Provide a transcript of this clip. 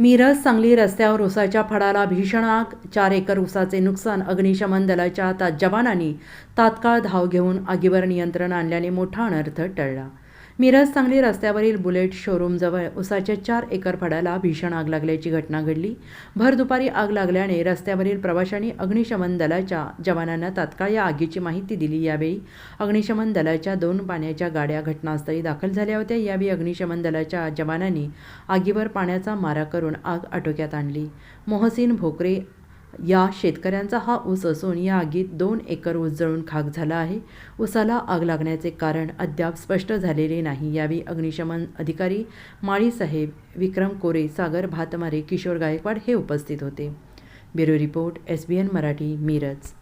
मिरज सांगली रस्त्यावर उसाच्या फडाला भीषण आग चार एकर उसाचे नुकसान अग्निशमन दलाच्या ता जवानांनी तात्काळ धाव घेऊन आगीवर नियंत्रण आणल्याने मोठा अनर्थ टळला. मिरज सांगली रस्त्यावरील बुलेट शोरूमजवळ उसाच्या चार एकर फडाला भीषण आग लागल्याची घटना घडली. भर दुपारी आग लागल्याने रस्त्यावरील प्रवाशांनी अग्निशमन दलाच्या जवानांना तात्काळ या आगीची माहिती दिली. यावेळी अग्निशमन दलाच्या दोन पाण्याच्या गाड्या घटनास्थळी दाखल झाल्या होत्या. यावेळी अग्निशमन दलाच्या जवानांनी आगीवर पाण्याचा मारा करून आग आटोक्यात आणली. मोहसिन भोकरे या शेतकऱ्यांचा हा ऊस असून या आगीत दोन एकर ऊस जळून खाक झाला आहे. ऊसाला आग लागण्याचे कारण अद्याप स्पष्ट झालेले नाही. यावेळी अग्निशमन अधिकारी माळीसाहेब विक्रम कोरे सागर भातमारे किशोर गायकवाड हे उपस्थित होते. Bureau report S B N Marathi Miraj.